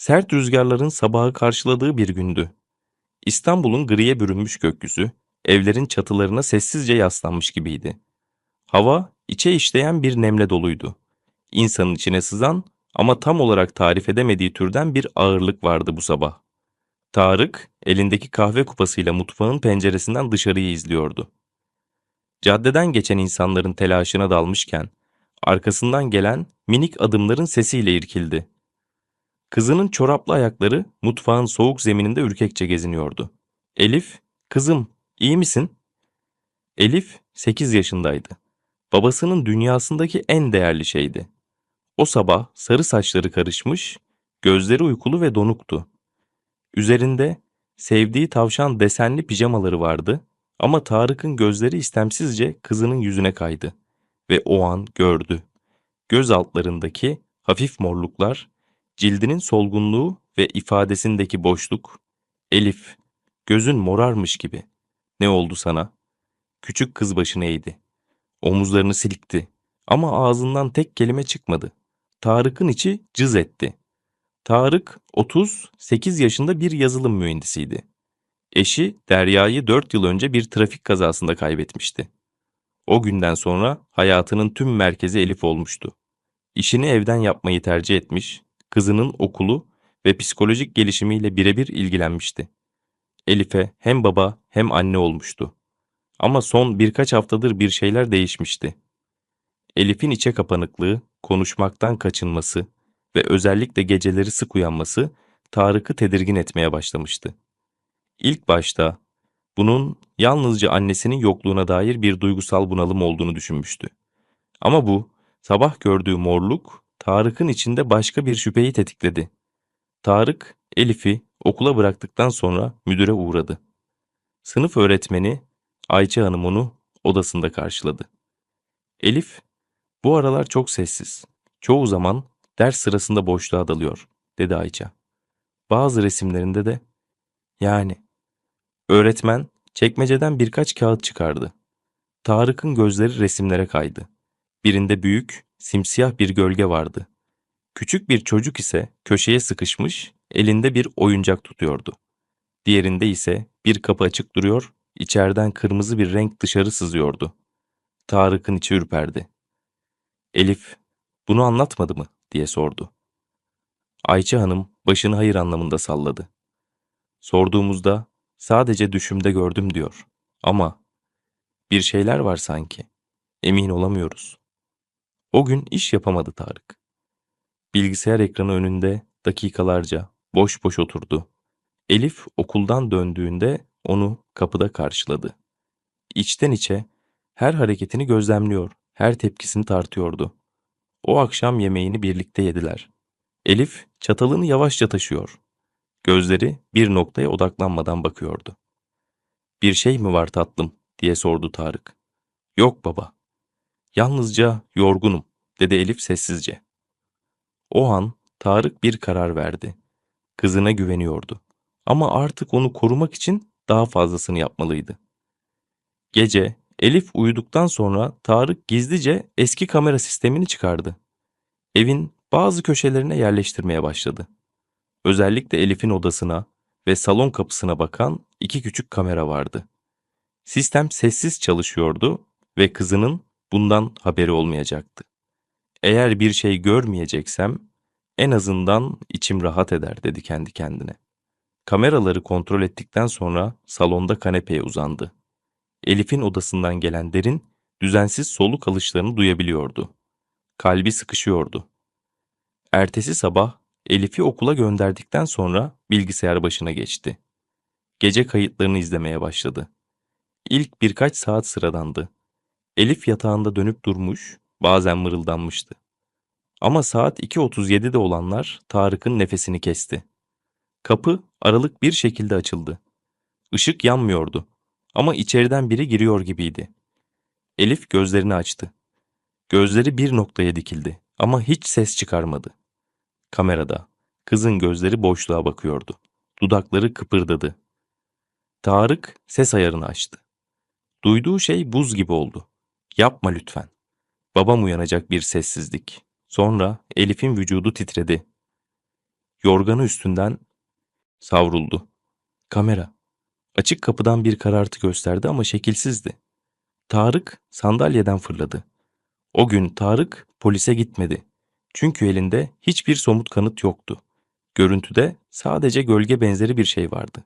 Sert rüzgarların sabahı karşıladığı bir gündü. İstanbul'un griye bürünmüş gökyüzü, evlerin çatılarına sessizce yaslanmış gibiydi. Hava, içe işleyen bir nemle doluydu. İnsanın içine sızan ama tam olarak tarif edemediği türden bir ağırlık vardı bu sabah. Tarık, elindeki kahve kupasıyla mutfağın penceresinden dışarıyı izliyordu. Caddeden geçen insanların telaşına dalmışken, arkasından gelen minik adımların sesiyle irkildi. Kızının çoraplı ayakları mutfağın soğuk zemininde ürkekçe geziniyordu. Elif, kızım, iyi misin? Elif 8 yaşındaydı. Babasının dünyasındaki en değerli şeydi. O sabah sarı saçları karışmış, gözleri uykulu ve donuktu. Üzerinde sevdiği tavşan desenli pijamaları vardı ama Tarık'ın gözleri istemsizce kızının yüzüne kaydı ve o an gördü. Göz altlarındaki hafif morluklar, cildinin solgunluğu ve ifadesindeki boşluk. Elif, gözün morarmış gibi. Ne oldu sana? Küçük kız başını eğdi. Omuzlarını silikti ama ağzından tek kelime çıkmadı. Tarık'ın içi cız etti. Tarık 38 yaşında bir yazılım mühendisiydi. Eşi Derya'yı 4 yıl önce bir trafik kazasında kaybetmişti. O günden sonra hayatının tüm merkezi Elif olmuştu. İşini evden yapmayı tercih etmiş, kızının okulu ve psikolojik gelişimiyle birebir ilgilenmişti. Elif'e hem baba hem anne olmuştu. Ama son birkaç haftadır bir şeyler değişmişti. Elif'in içe kapanıklığı, konuşmaktan kaçınması ve özellikle geceleri sık uyanması Tarık'ı tedirgin etmeye başlamıştı. İlk başta bunun yalnızca annesinin yokluğuna dair bir duygusal bunalım olduğunu düşünmüştü. Ama bu sabah gördüğü morluk Tarık'ın içinde başka bir şüpheyi tetikledi. Tarık, Elif'i okula bıraktıktan sonra müdüre uğradı. Sınıf öğretmeni Ayça Hanım onu odasında karşıladı. Elif, bu aralar çok sessiz. Çoğu zaman ders sırasında boşluğa dalıyor, dedi Ayça. Bazı resimlerinde de, yani. Öğretmen çekmeceden birkaç kağıt çıkardı. Tarık'ın gözleri resimlere kaydı. Birinde büyük, simsiyah bir gölge vardı. Küçük bir çocuk ise köşeye sıkışmış, elinde bir oyuncak tutuyordu. Diğerinde ise bir kapı açık duruyor, içeriden kırmızı bir renk dışarı sızıyordu. Tarık'ın içi ürperdi. Elif, bunu anlatmadı mı? diye sordu. Ayça Hanım başını hayır anlamında salladı. Sorduğumuzda sadece düşümde gördüm diyor. Ama bir şeyler var sanki. Emin olamıyoruz. O gün iş yapamadı Tarık. Bilgisayar ekranı önünde dakikalarca boş boş oturdu. Elif okuldan döndüğünde onu kapıda karşıladı. İçten içe her hareketini gözlemliyor, her tepkisini tartıyordu. O akşam yemeğini birlikte yediler. Elif çatalını yavaşça taşıyor. Gözleri bir noktaya odaklanmadan bakıyordu. Bir şey mi var tatlım diye sordu Tarık. Yok baba. Yalnızca yorgunum dedi Elif sessizce. O an Tarık bir karar verdi. Kızına güveniyordu. Ama artık onu korumak için daha fazlasını yapmalıydı. Gece Elif uyuduktan sonra Tarık gizlice eski kamera sistemini çıkardı. Evin bazı köşelerine yerleştirmeye başladı. Özellikle Elif'in odasına ve salon kapısına bakan iki küçük kamera vardı. Sistem sessiz çalışıyordu ve kızının bundan haberi olmayacaktı. Eğer bir şey görmeyeceksem en azından içim rahat eder dedi kendi kendine. Kameraları kontrol ettikten sonra salonda kanepeye uzandı. Elif'in odasından gelen derin, düzensiz soluk alışlarını duyabiliyordu. Kalbi sıkışıyordu. Ertesi sabah Elif'i okula gönderdikten sonra bilgisayar başına geçti. Gece kayıtlarını izlemeye başladı. İlk birkaç saat sıradandı. Elif yatağında dönüp durmuş, bazen mırıldanmıştı. Ama saat 2.37'de olanlar Tarık'ın nefesini kesti. Kapı aralık bir şekilde açıldı. Işık yanmıyordu ama içeriden biri giriyor gibiydi. Elif gözlerini açtı. Gözleri bir noktaya dikildi ama hiç ses çıkarmadı. Kamerada kızın gözleri boşluğa bakıyordu. Dudakları kıpırdadı. Tarık ses ayarını açtı. Duyduğu şey buz gibi oldu. Yapma lütfen. Babam uyanacak bir sessizlik. Sonra Elif'in vücudu titredi. yorganı üstünden savruldu. Kamera. Açık kapıdan bir karartı gösterdi ama şekilsizdi. Tarık sandalyeden fırladı. O gün Tarık polise gitmedi. Çünkü elinde hiçbir somut kanıt yoktu. Görüntüde sadece gölge benzeri bir şey vardı.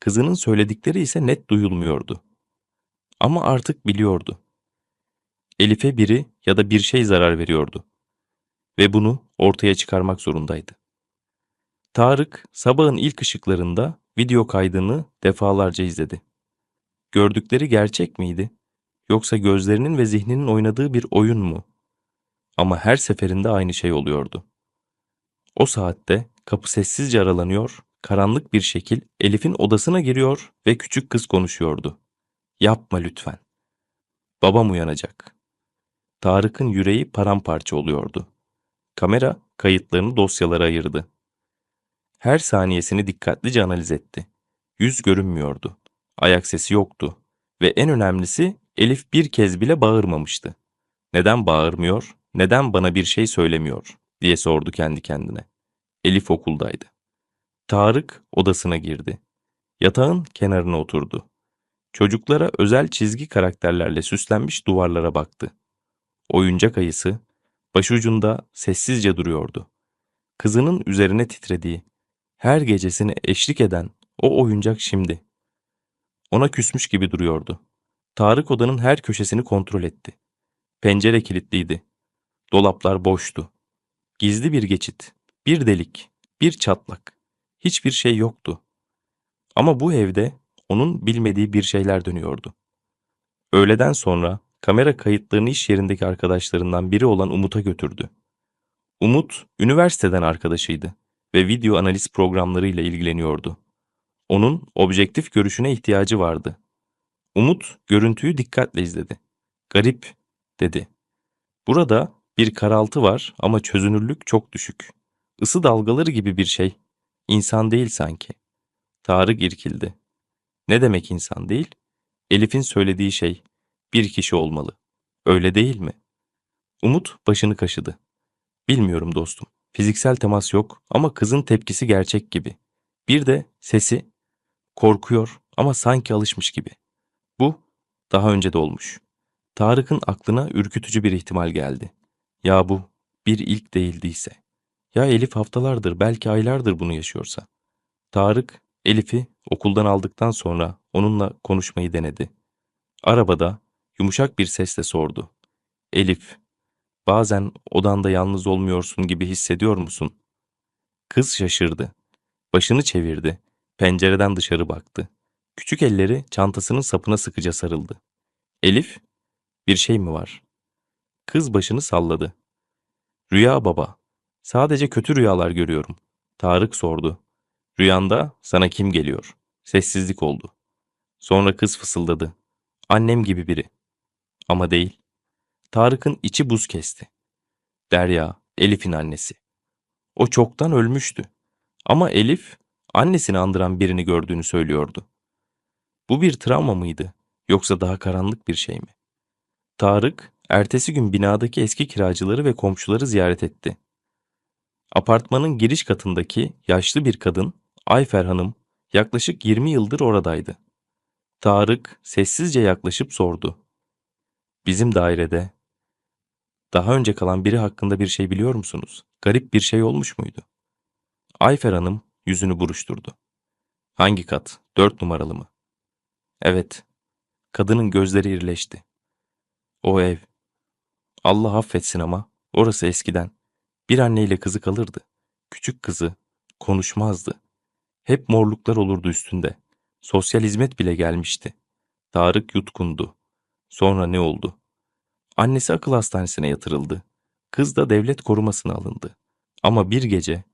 Kızının söyledikleri ise net duyulmuyordu. Ama artık biliyordu. Elif'e biri ya da bir şey zarar veriyordu. Ve bunu ortaya çıkarmak zorundaydı. Tarık sabahın ilk ışıklarında video kaydını defalarca izledi. Gördükleri gerçek miydi? Yoksa gözlerinin ve zihninin oynadığı bir oyun mu? Ama her seferinde aynı şey oluyordu. O saatte kapı sessizce aralanıyor, karanlık bir şekil Elif'in odasına giriyor ve küçük kız konuşuyordu. Yapma lütfen. Babam uyanacak. Tarık'ın yüreği paramparça oluyordu. Kamera kayıtlarını dosyalara ayırdı. Her saniyesini dikkatlice analiz etti. Yüz görünmüyordu. Ayak sesi yoktu. Ve en önemlisi Elif bir kez bile bağırmamıştı. Neden bağırmıyor, neden bana bir şey söylemiyor diye sordu kendi kendine. Elif okuldaydı. Tarık odasına girdi. Yatağın kenarına oturdu. Çocuklara özel çizgi karakterlerle süslenmiş duvarlara baktı. Oyuncak ayısı başucunda sessizce duruyordu. Kızının üzerine titrediği, her gecesini eşlik eden o oyuncak şimdi. Ona küsmüş gibi duruyordu. Tarık odanın her köşesini kontrol etti. Pencere kilitliydi. Dolaplar boştu. Gizli bir geçit, bir delik, bir çatlak. Hiçbir şey yoktu. Ama bu evde onun bilmediği bir şeyler dönüyordu. Öğleden sonra kamera kayıtlarını iş yerindeki arkadaşlarından biri olan Umut'a götürdü. Umut, üniversiteden arkadaşıydı ve video analiz programlarıyla ilgileniyordu. Onun objektif görüşüne ihtiyacı vardı. Umut görüntüyü dikkatle izledi. Garip, dedi. Burada bir karaltı var ama çözünürlük çok düşük. Isı dalgaları gibi bir şey. İnsan değil sanki. Tarık irkildi. Ne demek insan değil? Elif'in söylediği şey. Bir kişi olmalı. Öyle değil mi? Umut başını kaşıdı. Bilmiyorum dostum. Fiziksel temas yok ama kızın tepkisi gerçek gibi. Bir de sesi korkuyor ama sanki alışmış gibi. Bu daha önce de olmuş. Tarık'ın aklına ürkütücü bir ihtimal geldi. Ya bu bir ilk değildiyse. Ya Elif haftalardır belki aylardır bunu yaşıyorsa. Tarık Elif'i okuldan aldıktan sonra onunla konuşmayı denedi. Arabada yumuşak bir sesle sordu. Elif, bazen odanda yalnız olmuyorsun gibi hissediyor musun? Kız şaşırdı. Başını çevirdi. Pencereden dışarı baktı. Küçük elleri çantasının sapına sıkıca sarıldı. Elif, bir şey mi var? Kız başını salladı. Rüya baba. Sadece kötü rüyalar görüyorum. Tarık sordu. Rüyanda sana kim geliyor? Sessizlik oldu. Sonra kız fısıldadı. Annem gibi biri. Ama değil. Tarık'ın içi buz kesti. Derya, Elif'in annesi. O çoktan ölmüştü. Ama Elif, annesini andıran birini gördüğünü söylüyordu. Bu bir travma mıydı? Yoksa daha karanlık bir şey mi? Tarık, ertesi gün binadaki eski kiracıları ve komşuları ziyaret etti. Apartmanın giriş katındaki yaşlı bir kadın, Ayfer Hanım, yaklaşık 20 yıldır oradaydı. Tarık sessizce yaklaşıp sordu. Bizim dairede daha önce kalan biri hakkında bir şey biliyor musunuz? Garip bir şey olmuş muydu? Ayfer Hanım yüzünü buruşturdu. Hangi kat? Dört numaralı mı? Evet. Kadının gözleri irleşti. O ev. Allah affetsin ama orası eskiden. Bir anneyle kızı kalırdı. Küçük kızı konuşmazdı. Hep morluklar olurdu üstünde. Sosyal hizmet bile gelmişti. Tarık yutkundu. Sonra ne oldu? Annesi akıl hastanesine yatırıldı. Kız da devlet korumasına alındı. Ama bir gece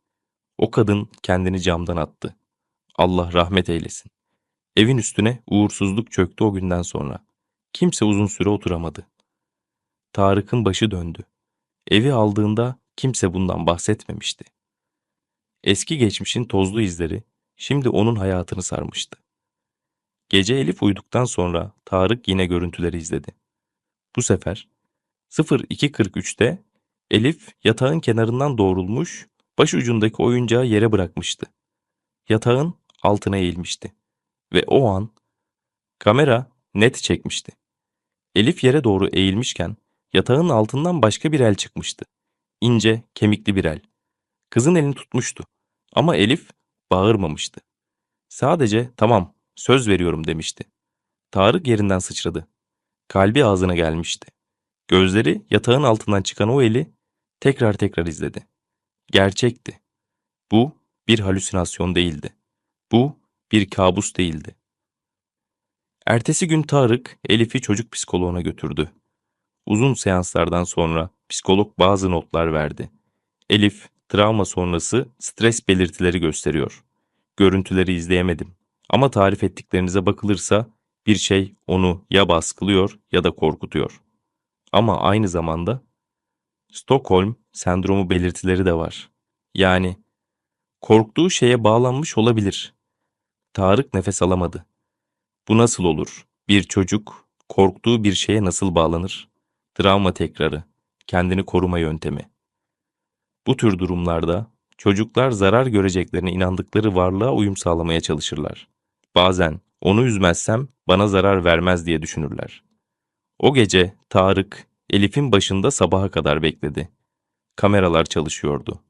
o kadın kendini camdan attı. Allah rahmet eylesin. Evin üstüne uğursuzluk çöktü o günden sonra. Kimse uzun süre oturamadı. Tarık'ın başı döndü. Evi aldığında kimse bundan bahsetmemişti. Eski geçmişin tozlu izleri şimdi onun hayatını sarmıştı. Gece Elif uyuduktan sonra Tarık yine görüntüleri izledi. Bu sefer 02.43'te Elif yatağın kenarından doğrulmuş, baş ucundaki oyuncağı yere bırakmıştı. Yatağın altına eğilmişti. Ve o an kamera net çekmişti. Elif yere doğru eğilmişken yatağın altından başka bir el çıkmıştı. İnce, kemikli bir el. Kızın elini tutmuştu. Ama Elif bağırmamıştı. Sadece tamam, söz veriyorum demişti. Tarık yerinden sıçradı. Kalbi ağzına gelmişti. Gözleri yatağın altından çıkan o eli tekrar tekrar izledi. Gerçekti. Bu bir halüsinasyon değildi. Bu bir kabus değildi. Ertesi gün Tarık Elif'i çocuk psikoloğuna götürdü. Uzun seanslardan sonra psikolog bazı notlar verdi. Elif, travma sonrası stres belirtileri gösteriyor. Görüntüleri izleyemedim. Ama tarif ettiklerinize bakılırsa bir şey onu ya baskılıyor ya da korkutuyor. Ama aynı zamanda Stockholm sendromu belirtileri de var. Yani korktuğu şeye bağlanmış olabilir. Tarık nefes alamadı. Bu nasıl olur? Bir çocuk korktuğu bir şeye nasıl bağlanır? Travma tekrarı, kendini koruma yöntemi. Bu tür durumlarda çocuklar zarar göreceklerine inandıkları varlığa uyum sağlamaya çalışırlar. Bazen onu üzmezsem bana zarar vermez diye düşünürler. O gece Tarık Elif'in başında sabaha kadar bekledi. Kameralar çalışıyordu.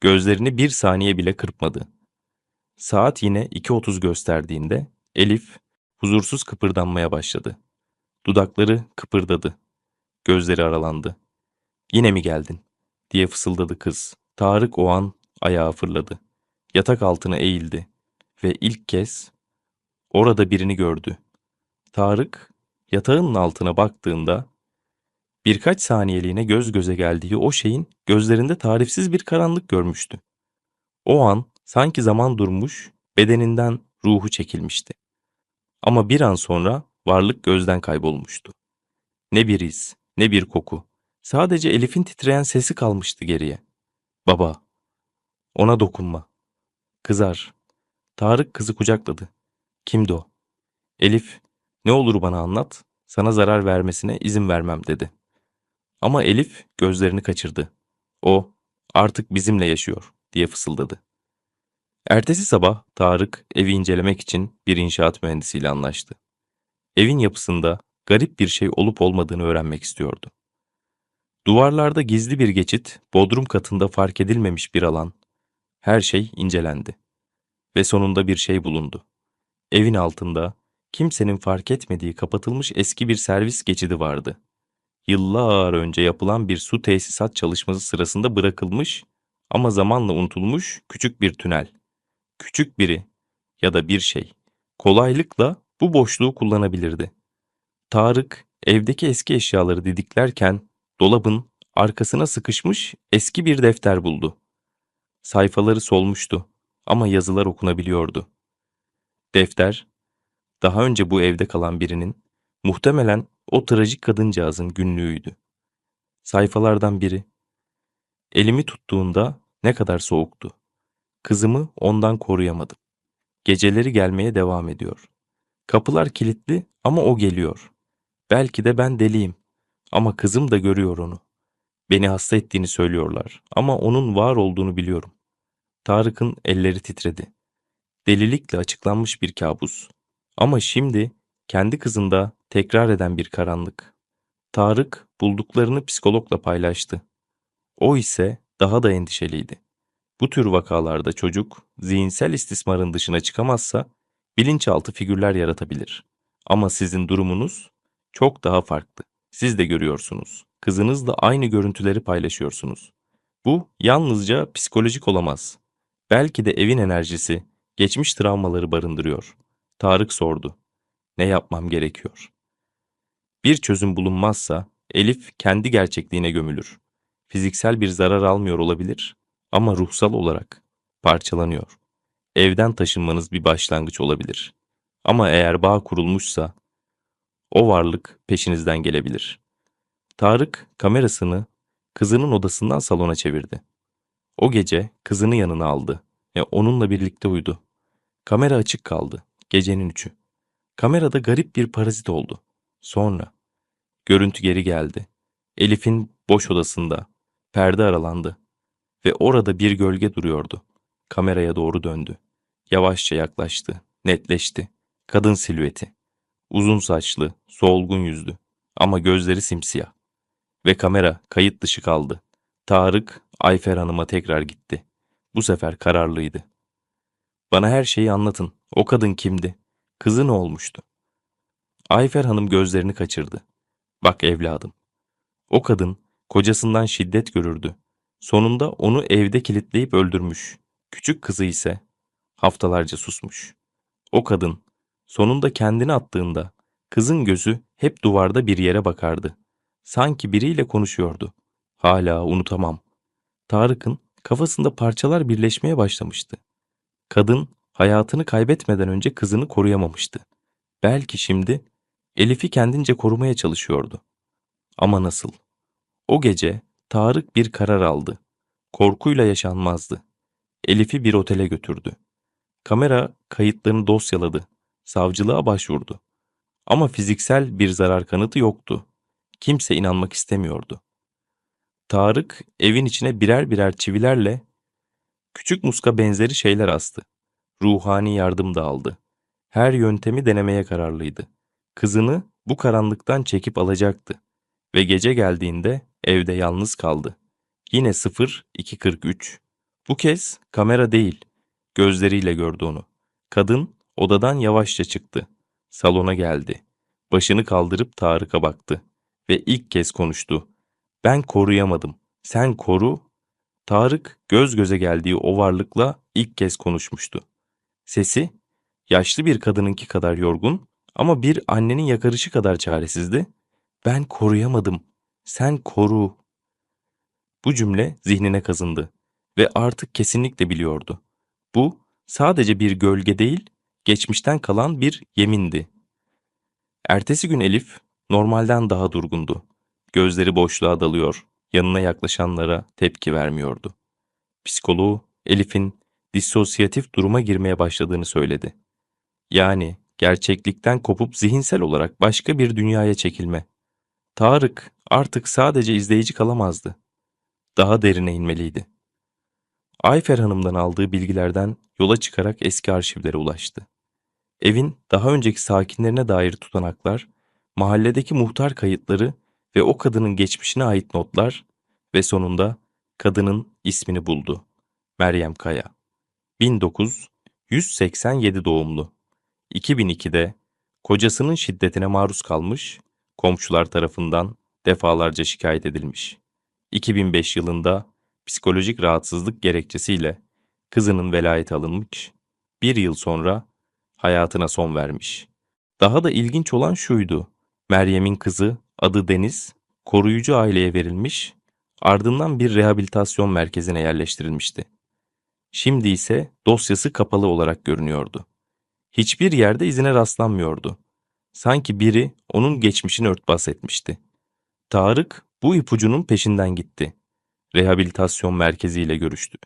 Gözlerini bir saniye bile kırpmadı. Saat yine 2.30 gösterdiğinde Elif huzursuz kıpırdanmaya başladı. Dudakları kıpırdadı. Gözleri aralandı. Yine mi geldin? diye fısıldadı kız. Tarık o an ayağa fırladı. Yatak altına eğildi ve ilk kez orada birini gördü. Tarık yatağının altına baktığında birkaç saniyeliğine göz göze geldiği o şeyin gözlerinde tarifsiz bir karanlık görmüştü. O an sanki zaman durmuş, bedeninden ruhu çekilmişti. Ama bir an sonra varlık gözden kaybolmuştu. Ne bir iz, ne bir koku. Sadece Elif'in titreyen sesi kalmıştı geriye. Baba, ona dokunma. Kızar. Tarık kızı kucakladı. Kimdi o? Elif, ne olur bana anlat, sana zarar vermesine izin vermem dedi. Ama Elif gözlerini kaçırdı. O, artık bizimle yaşıyor diye fısıldadı. Ertesi sabah Tarık evi incelemek için bir inşaat mühendisiyle anlaştı. Evin yapısında garip bir şey olup olmadığını öğrenmek istiyordu. Duvarlarda gizli bir geçit, bodrum katında fark edilmemiş bir alan. Her şey incelendi. Ve sonunda bir şey bulundu. Evin altında kimsenin fark etmediği kapatılmış eski bir servis geçidi vardı. Yıllar önce yapılan bir su tesisat çalışması sırasında bırakılmış ama zamanla unutulmuş küçük bir tünel. Küçük biri ya da bir şey kolaylıkla bu boşluğu kullanabilirdi. Tarık evdeki eski eşyaları didiklerken dolabın arkasına sıkışmış eski bir defter buldu. Sayfaları solmuştu ama yazılar okunabiliyordu. Defter, daha önce bu evde kalan birinin, muhtemelen o trajik kadıncağızın günlüğüydü. Sayfalardan biri. Elimi tuttuğunda ne kadar soğuktu. Kızımı ondan koruyamadım. Geceleri gelmeye devam ediyor. Kapılar kilitli ama o geliyor. Belki de ben deliyim. Ama kızım da görüyor onu. Beni hasta ettiğini söylüyorlar ama onun var olduğunu biliyorum. Tarık'ın elleri titredi. Delilikle açıklanmış bir kabus. Ama şimdi kendi kızında tekrar eden bir karanlık. Tarık bulduklarını psikologla paylaştı. O ise daha da endişeliydi. Bu tür vakalarda çocuk zihinsel istismarın dışına çıkamazsa bilinçaltı figürler yaratabilir. Ama sizin durumunuz çok daha farklı. Siz de görüyorsunuz. Kızınızla aynı görüntüleri paylaşıyorsunuz. Bu yalnızca psikolojik olamaz. Belki de evin enerjisi geçmiş travmaları barındırıyor. Tarık sordu. Ne yapmam gerekiyor? Bir çözüm bulunmazsa Elif kendi gerçekliğine gömülür. Fiziksel bir zarar almıyor olabilir ama ruhsal olarak parçalanıyor. Evden taşınmanız bir başlangıç olabilir. Ama eğer bağ kurulmuşsa o varlık peşinizden gelebilir. Tarık kamerasını kızının odasından salona çevirdi. O gece kızını yanına aldı ve onunla birlikte uyudu. Kamera açık kaldı. Gecenin üçü. Kamerada garip bir parazit oldu. Sonra görüntü geri geldi. Elif'in boş odasında perde aralandı. Ve orada bir gölge duruyordu. Kameraya doğru döndü. Yavaşça yaklaştı. Netleşti. Kadın silüeti. Uzun saçlı, solgun yüzlü. Ama gözleri simsiyah. Ve kamera kayıt dışı kaldı. Tarık, Ayfer Hanım'a tekrar gitti. Bu sefer kararlıydı. Bana her şeyi anlatın. O kadın kimdi? Kızı ne olmuştu? Ayfer Hanım gözlerini kaçırdı. Bak evladım. O kadın kocasından şiddet görürdü. Sonunda onu evde kilitleyip öldürmüş. Küçük kızı ise haftalarca susmuş. O kadın sonunda kendini attığında kızın gözü hep duvarda bir yere bakardı. Sanki biriyle konuşuyordu. Hala unutamam. Tarık'ın kafasında parçalar birleşmeye başlamıştı. Kadın hayatını kaybetmeden önce kızını koruyamamıştı. Belki şimdi Elif'i kendince korumaya çalışıyordu. Ama nasıl? O gece Tarık bir karar aldı. Korkuyla yaşanmazdı. Elif'i bir otele götürdü. Kamera kayıtlarını dosyaladı. Savcılığa başvurdu. Ama fiziksel bir zarar kanıtı yoktu. Kimse inanmak istemiyordu. Tarık evin içine birer birer çivilerle küçük muska benzeri şeyler astı. Ruhani yardım da aldı. Her yöntemi denemeye kararlıydı. Kızını bu karanlıktan çekip alacaktı. Ve gece geldiğinde evde yalnız kaldı. Yine 0243. Bu kez kamera değil, gözleriyle gördü onu. Kadın odadan yavaşça çıktı. Salona geldi. Başını kaldırıp Tarık'a baktı ve ilk kez konuştu. Ben koruyamadım. Sen koru. Tarık göz göze geldiği o varlıkla ilk kez konuşmuştu. Sesi yaşlı bir kadınınki kadar yorgun ama bir annenin yakarışı kadar çaresizdi. Ben koruyamadım. Sen koru. Bu cümle zihnine kazındı ve artık kesinlikle biliyordu. Bu sadece bir gölge değil, geçmişten kalan bir yemindi. Ertesi gün Elif normalden daha durgundu. Gözleri boşluğa dalıyor, yanına yaklaşanlara tepki vermiyordu. Psikoloğu Elif'in disosyatif duruma girmeye başladığını söyledi. Yani gerçeklikten kopup zihinsel olarak başka bir dünyaya çekilme. Tarık artık sadece izleyici kalamazdı. Daha derine inmeliydi. Ayfer Hanım'dan aldığı bilgilerden yola çıkarak eski arşivlere ulaştı. Evin daha önceki sakinlerine dair tutanaklar, mahalledeki muhtar kayıtları ve o kadının geçmişine ait notlar ve sonunda kadının ismini buldu. Meryem Kaya. 1987 doğumlu. 2002'de kocasının şiddetine maruz kalmış, komşular tarafından defalarca şikayet edilmiş. 2005 yılında psikolojik rahatsızlık gerekçesiyle kızının velayeti alınmış, bir yıl sonra hayatına son vermiş. Daha da ilginç olan şuydu, Meryem'in kızı adı Deniz, koruyucu aileye verilmiş, ardından bir rehabilitasyon merkezine yerleştirilmişti. Şimdi ise dosyası kapalı olarak görünüyordu. Hiçbir yerde izine rastlanmıyordu. Sanki biri onun geçmişini örtbas etmişti. Tarık bu ipucunun peşinden gitti. Rehabilitasyon merkeziyle görüştü.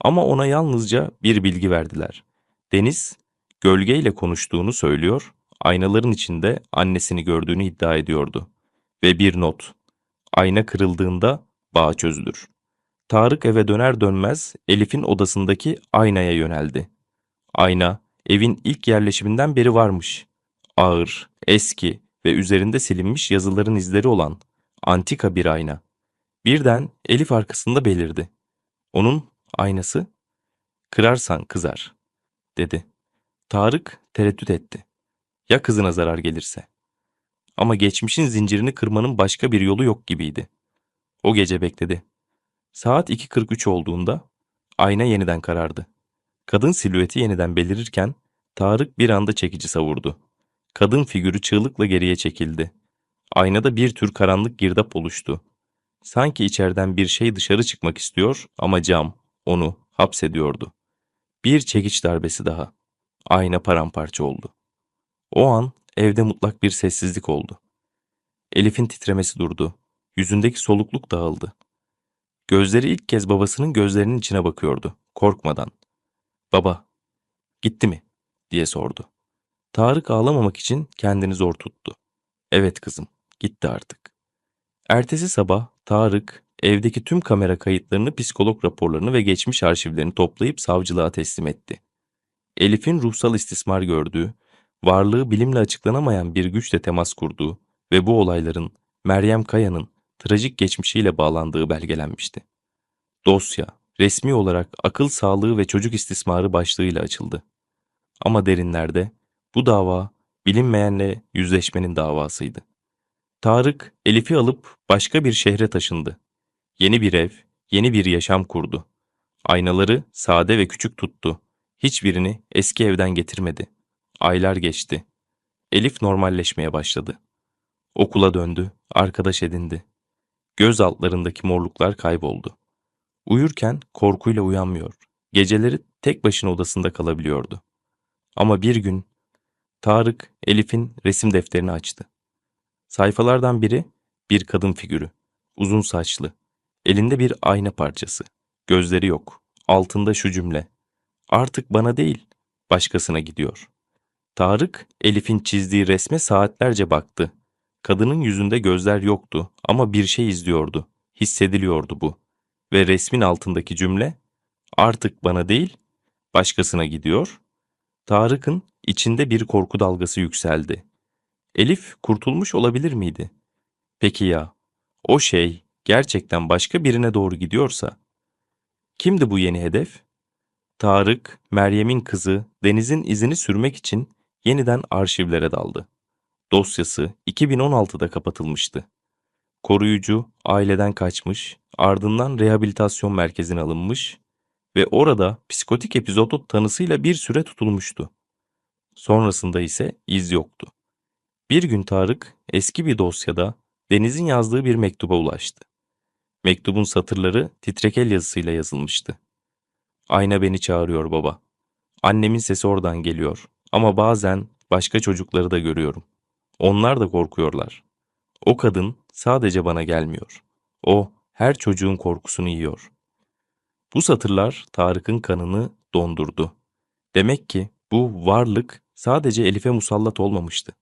Ama ona yalnızca bir bilgi verdiler. Deniz, gölgeyle konuştuğunu söylüyor, aynaların içinde annesini gördüğünü iddia ediyordu. Ve bir not. Ayna kırıldığında bağ çözülür. Tarık eve döner dönmez Elif'in odasındaki aynaya yöneldi. Ayna evin ilk yerleşiminden beri varmış. Ağır, eski ve üzerinde silinmiş yazıların izleri olan antika bir ayna. Birden Elif arkasında belirdi. Onun aynası kırarsan kızar dedi. Tarık tereddüt etti. Ya kızına zarar gelirse? Ama geçmişin zincirini kırmanın başka bir yolu yok gibiydi. O gece bekledi. Saat 2.43 olduğunda ayna yeniden karardı. Kadın silüeti yeniden belirirken Tarık bir anda çekici savurdu. Kadın figürü çığlıkla geriye çekildi. Aynada bir tür karanlık girdap oluştu. Sanki içeriden bir şey dışarı çıkmak istiyor ama cam onu hapsediyordu. Bir çekiç darbesi daha. Ayna paramparça oldu. O an evde mutlak bir sessizlik oldu. Elif'in titremesi durdu. Yüzündeki solukluk dağıldı. Gözleri ilk kez babasının gözlerinin içine bakıyordu, korkmadan. Baba, gitti mi? diye sordu. Tarık ağlamamak için kendini zor tuttu. Evet kızım, gitti artık. Ertesi sabah Tarık evdeki tüm kamera kayıtlarını, psikolog raporlarını ve geçmiş arşivlerini toplayıp savcılığa teslim etti. Elif'in ruhsal istismar gördüğü, varlığı bilimle açıklanamayan bir güçle temas kurduğu ve bu olayların Meryem Kaya'nın trajik geçmişiyle bağlandığı belgelenmişti. Dosya, resmi olarak akıl sağlığı ve çocuk istismarı başlığıyla açıldı. Ama derinlerde bu dava bilinmeyenle yüzleşmenin davasıydı. Tarık, Elif'i alıp başka bir şehre taşındı. Yeni bir ev, yeni bir yaşam kurdu. Aynaları sade ve küçük tuttu. Hiçbirini eski evden getirmedi. Aylar geçti. Elif normalleşmeye başladı. Okula döndü, arkadaş edindi. Göz altlarındaki morluklar kayboldu. Uyurken korkuyla uyanmıyor. Geceleri tek başına odasında kalabiliyordu. Ama bir gün Tarık Elif'in resim defterini açtı. Sayfalardan biri bir kadın figürü. Uzun saçlı. Elinde bir ayna parçası. Gözleri yok. Altında şu cümle. Artık bana değil, başkasına gidiyor. Tarık, Elif'in çizdiği resme saatlerce baktı. Kadının yüzünde gözler yoktu ama bir şey izliyordu. Hissediliyordu bu. Ve resmin altındaki cümle, artık bana değil, başkasına gidiyor. Tarık'ın içinde bir korku dalgası yükseldi. Elif kurtulmuş olabilir miydi? Peki ya, o şey gerçekten başka birine doğru gidiyorsa? Kimdi bu yeni hedef? Tarık, Meryem'in kızı Deniz'in izini sürmek için yeniden arşivlere daldı. Dosyası 2016'da kapatılmıştı. Koruyucu aileden kaçmış, ardından rehabilitasyon merkezine alınmış ve orada psikotik epizodu tanısıyla bir süre tutulmuştu. Sonrasında ise iz yoktu. Bir gün Tarık eski bir dosyada Deniz'in yazdığı bir mektuba ulaştı. Mektubun satırları titrek el yazısıyla yazılmıştı. Ayna beni çağırıyor baba. Annemin sesi oradan geliyor ama bazen başka çocukları da görüyorum. Onlar da korkuyorlar. O kadın sadece bana gelmiyor. O her çocuğun korkusunu yiyor. Bu satırlar Tarık'ın kanını dondurdu. Demek ki bu varlık sadece Elif'e musallat olmamıştı.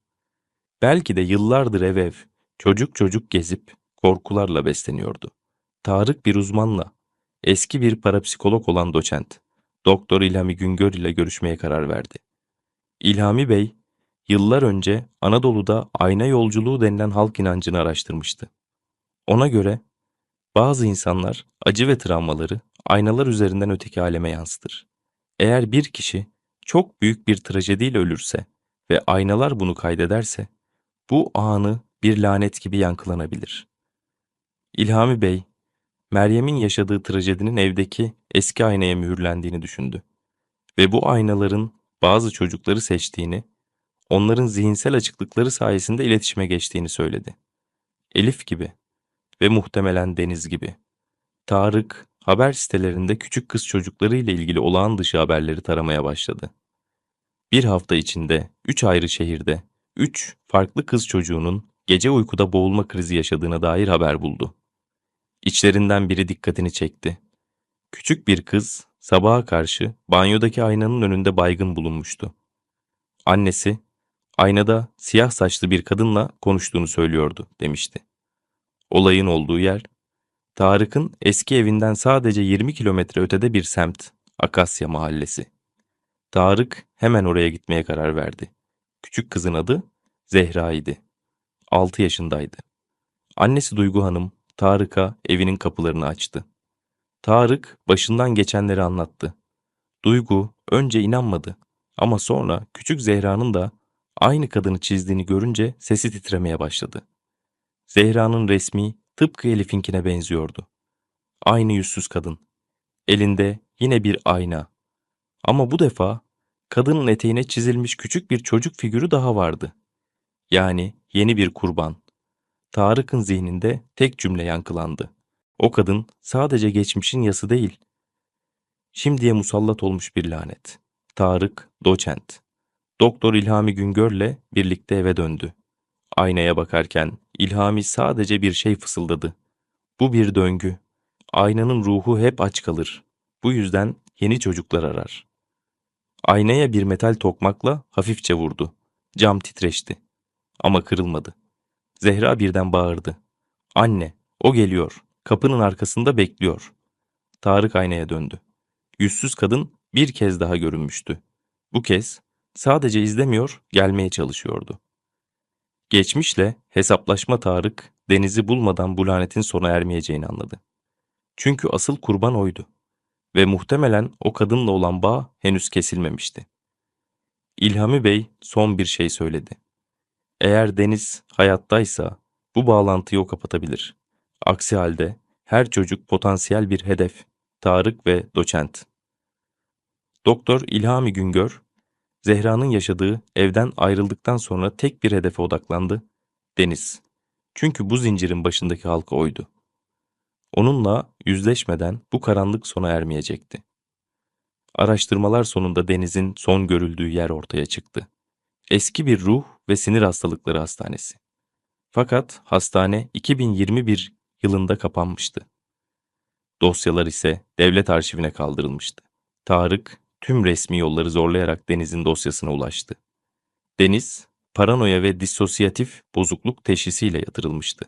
Belki de yıllardır ev ev, çocuk çocuk gezip korkularla besleniyordu. Tarık bir uzmanla, eski bir parapsikolog olan doçent, Doktor İlhami Güngör ile görüşmeye karar verdi. İlhami Bey, yıllar önce Anadolu'da ayna yolculuğu denilen halk inancını araştırmıştı. Ona göre bazı insanlar acı ve travmaları aynalar üzerinden öteki aleme yansıtır. Eğer bir kişi çok büyük bir trajediyle ölürse ve aynalar bunu kaydederse, bu anı bir lanet gibi yankılanabilir. İlhami Bey, Meryem'in yaşadığı trajedinin evdeki eski aynaya mühürlendiğini düşündü. Ve bu aynaların bazı çocukları seçtiğini, onların zihinsel açıklıkları sayesinde iletişime geçtiğini söyledi. Elif gibi ve muhtemelen Deniz gibi. Tarık, haber sitelerinde küçük kız çocukları ile ilgili olağan dışı haberleri taramaya başladı. Bir hafta içinde üç ayrı şehirde üç farklı kız çocuğunun gece uykuda boğulma krizi yaşadığına dair haber buldu. İçlerinden biri dikkatini çekti. Küçük bir kız sabaha karşı banyodaki aynanın önünde baygın bulunmuştu. Annesi, aynada siyah saçlı bir kadınla konuştuğunu söylüyordu demişti. Olayın olduğu yer, Tarık'ın eski evinden sadece 20 kilometre ötede bir semt, Akasya Mahallesi. Tarık hemen oraya gitmeye karar verdi. Küçük kızın adı Zehra idi. 6 yaşındaydı. Annesi Duygu Hanım Tarık'a evinin kapılarını açtı. Tarık başından geçenleri anlattı. Duygu önce inanmadı ama sonra küçük Zehra'nın da aynı kadını çizdiğini görünce sesi titremeye başladı. Zehra'nın resmi tıpkı Elif'inkine benziyordu. Aynı yüzsüz kadın. Elinde yine bir ayna. Ama bu defa kadının eteğine çizilmiş küçük bir çocuk figürü daha vardı. Yani yeni bir kurban. Tarık'ın zihninde tek cümle yankılandı. O kadın sadece geçmişin yası değil. Şimdiye musallat olmuş bir lanet. Tarık, doçent. Doktor İlhami Güngör'le birlikte eve döndü. Aynaya bakarken İlhami sadece bir şey fısıldadı. Bu bir döngü. Aynanın ruhu hep aç kalır. Bu yüzden yeni çocuklar arar. Aynaya bir metal tokmakla hafifçe vurdu. Cam titreşti. Ama kırılmadı. Zehra birden bağırdı. Anne, o geliyor. Kapının arkasında bekliyor. Tarık aynaya döndü. Yüzsüz kadın bir kez daha görünmüştü. Bu kez sadece izlemiyor, gelmeye çalışıyordu. Geçmişle hesaplaşma Tarık, Deniz'i bulmadan bu lanetin sona ermeyeceğini anladı. Çünkü asıl kurban oydu. Ve muhtemelen o kadınla olan bağ henüz kesilmemişti. İlhami Bey son bir şey söyledi. Eğer Deniz hayattaysa bu bağlantıyı o kapatabilir. Aksi halde her çocuk potansiyel bir hedef. Tarık ve doçent. Doktor İlhami Güngör, Zehra'nın yaşadığı evden ayrıldıktan sonra tek bir hedefe odaklandı. Deniz. Çünkü bu zincirin başındaki halka oydu. Onunla yüzleşmeden bu karanlık sona ermeyecekti. Araştırmalar sonunda Deniz'in son görüldüğü yer ortaya çıktı. Eski bir ruh ve sinir hastalıkları hastanesi. Fakat hastane 2021 yılında kapanmıştı. Dosyalar ise devlet arşivine kaldırılmıştı. Tarık tüm resmi yolları zorlayarak Deniz'in dosyasına ulaştı. Deniz, paranoya ve disosyatif bozukluk teşhisiyle yatırılmıştı.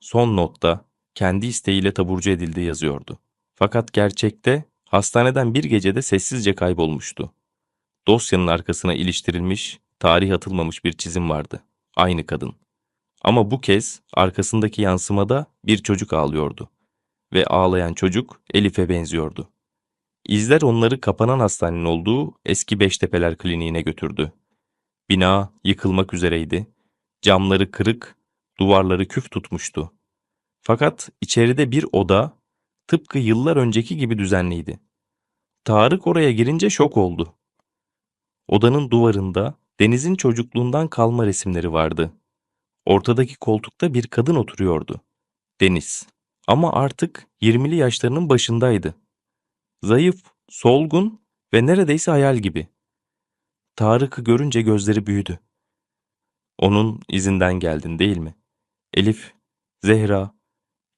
Son notta kendi isteğiyle taburcu edildiği yazıyordu. Fakat gerçekte hastaneden bir gecede sessizce kaybolmuştu. Dosyanın arkasına iliştirilmiş, tarih atılmamış bir çizim vardı. Aynı kadın. Ama bu kez arkasındaki yansımada bir çocuk ağlıyordu. Ve ağlayan çocuk Elif'e benziyordu. İzler onları kapanan hastanenin olduğu eski Beştepeler Kliniğine götürdü. Bina yıkılmak üzereydi. Camları kırık, duvarları küf tutmuştu. Fakat içeride bir oda tıpkı yıllar önceki gibi düzenliydi. Tarık oraya girince şok oldu. Odanın duvarında Deniz'in çocukluğundan kalma resimleri vardı. Ortadaki koltukta bir kadın oturuyordu. Deniz. Ama artık 20'li yaşlarının başındaydı. Zayıf, solgun ve neredeyse hayal gibi. Tarık'ı görünce gözleri büyüdü. Onun izinden geldin değil mi? Elif, Zehra,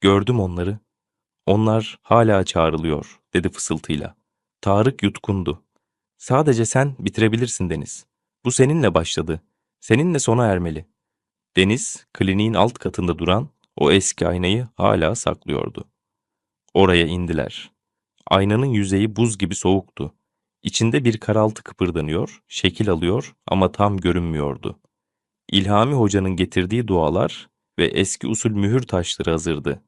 gördüm onları. Onlar hala çağrılıyor, dedi fısıltıyla. Tarık yutkundu. Sadece sen bitirebilirsin Deniz. Bu seninle başladı. Seninle sona ermeli. Deniz, kliniğin alt katında duran o eski aynayı hala saklıyordu. Oraya indiler. Aynanın yüzeyi buz gibi soğuktu. İçinde bir karaltı kıpırdanıyor, şekil alıyor ama tam görünmüyordu. İlhami Hoca'nın getirdiği dualar ve eski usul mühür taşları hazırdı.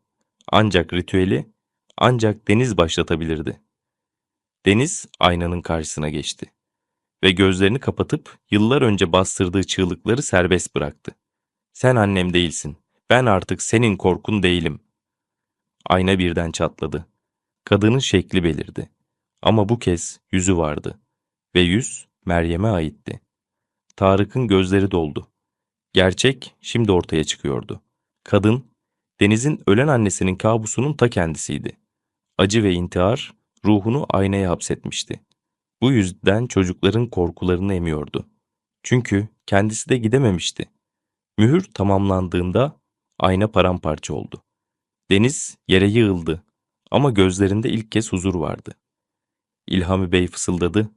Ancak ritüeli ancak Deniz başlatabilirdi. Deniz aynanın karşısına geçti ve gözlerini kapatıp yıllar önce bastırdığı çığlıkları serbest bıraktı. Sen annem değilsin. Ben artık senin korkun değilim. Ayna birden çatladı. Kadının şekli belirdi. Ama bu kez yüzü vardı. Ve yüz Meryem'e aitti. Tarık'ın gözleri doldu. Gerçek şimdi ortaya çıkıyordu. Kadın, Deniz'in ölen annesinin kabusunun ta kendisiydi. Acı ve intihar ruhunu aynaya hapsetmişti. Bu yüzden çocukların korkularını emiyordu. Çünkü kendisi de gidememişti. Mühür tamamlandığında ayna paramparça oldu. Deniz yere yığıldı ama gözlerinde ilk kez huzur vardı. İlhami Bey fısıldadı.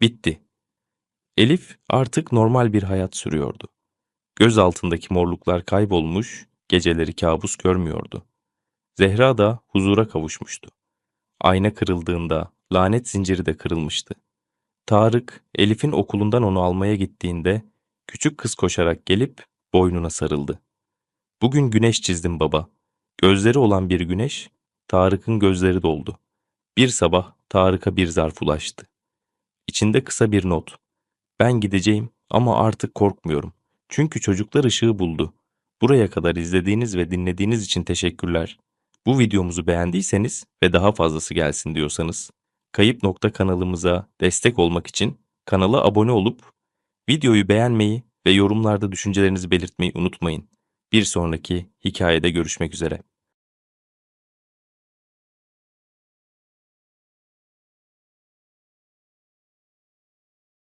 Bitti. Elif artık normal bir hayat sürüyordu. Göz altındaki morluklar kaybolmuş, geceleri kabus görmüyordu. Zehra da huzura kavuşmuştu. Ayna kırıldığında lanet zinciri de kırılmıştı. Tarık, Elif'in okulundan onu almaya gittiğinde küçük kız koşarak gelip boynuna sarıldı. Bugün güneş çizdim baba. Gözleri olan bir güneş, Tarık'ın gözleri doldu. Bir sabah Tarık'a bir zarf ulaştı. İçinde kısa bir not. Ben gideceğim ama artık korkmuyorum. Çünkü çocuklar ışığı buldu. Buraya kadar izlediğiniz ve dinlediğiniz için teşekkürler. Bu videomuzu beğendiyseniz ve daha fazlası gelsin diyorsanız, Kayıp Nokta kanalımıza destek olmak için kanala abone olup videoyu beğenmeyi ve yorumlarda düşüncelerinizi belirtmeyi unutmayın. Bir sonraki hikayede görüşmek üzere.